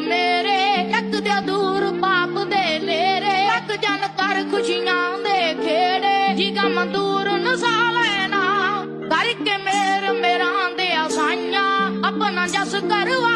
ਮੇਰੇ। ਲੱਗ ਦਿਆ ਦੂਰ ਪਾਪ ਦੇ ਲੇਰੇ ਲੱਗ ਜਨ ਕਰ ਖੁਸ਼ੀਆਂ ਦੇ ਖੇੜੇ। ਜਿਗਾ ਮੰਦੂਰ ਨਸਾ ਲੈਣਾ ਕਰਕੇ ਮੇਰ ਮੇਰਾ ਦੇ ਆਸਾਈਆਂ ਆਪਣਾ ਜਸ ਕਰਵਾ